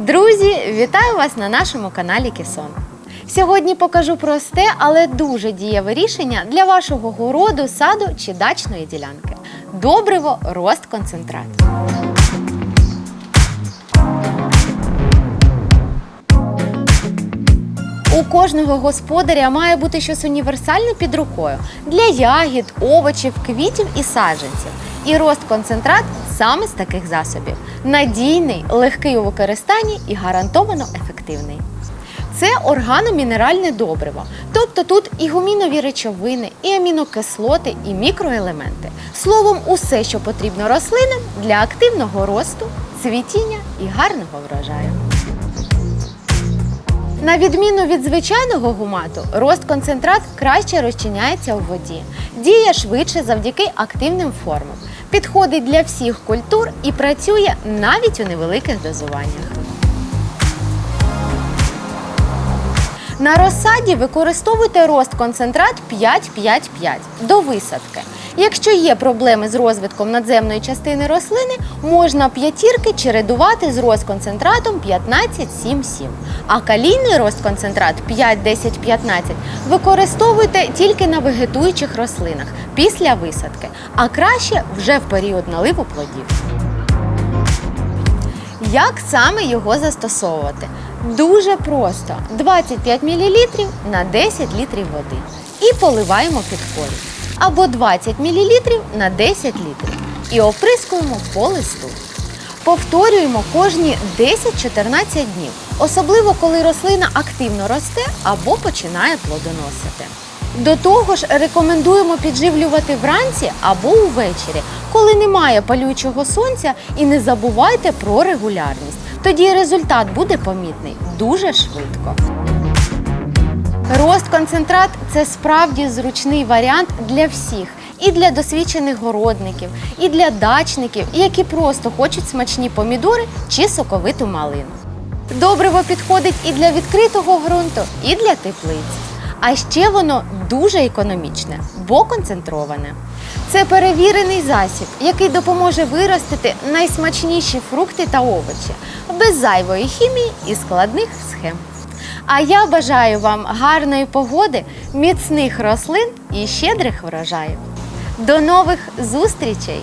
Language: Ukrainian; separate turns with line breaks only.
Друзі, вітаю вас на нашому каналі Кісон. Сьогодні покажу просте, але дуже дієве рішення для вашого городу, саду чи дачної ділянки. Добриво рост концентрат. У кожного господаря має бути щось універсальне під рукою для ягід, овочів, квітів і саджанців. І рост концентрат саме з таких засобів. Надійний, легкий у використанні і гарантовано ефективний. Це органомінеральне добриво, тобто тут і гумінові речовини, і амінокислоти, і мікроелементи. Словом, усе, що потрібно рослинам для активного росту, цвітіння і гарного врожаю. На відміну від звичайного гумату, рост концентрат краще розчиняється у воді, діє швидше завдяки активним формам, підходить для всіх культур і працює навіть у невеликих дозуваннях. На розсаді використовуйте рост концентрат 5-5-5 до висадки. Якщо є проблеми з розвитком надземної частини рослини, можна п'ятірки чередувати з рост концентратом 15-7-7. А калійний рост концентрат 5-10-15 використовуйте тільки на вегетуючих рослинах після висадки, а краще вже в період наливу плодів. Як саме його застосовувати? Дуже просто: 25 мл на 10 літрів води. І поливаємо під корінь. Або 20 мл на 10 літрів. І оприскуємо по листу. Повторюємо кожні 10-14 днів, особливо коли рослина активно росте або починає плодоносити. До того ж, рекомендуємо підживлювати вранці або увечері, коли немає палючого сонця, і не забувайте про регулярність. Тоді результат буде помітний дуже швидко. Рост концентрат це справді зручний варіант для всіх. І для досвідчених городників, і для дачників, які просто хочуть смачні помідори чи соковиту малину. Добриво підходить і для відкритого ґрунту, і для теплиць. А ще воно дуже економічне, бо концентроване. Це перевірений засіб, який допоможе виростити найсмачніші фрукти та овочі без зайвої хімії і складних схем. А я бажаю вам гарної погоди, міцних рослин і щедрих врожаїв. До нових зустрічей!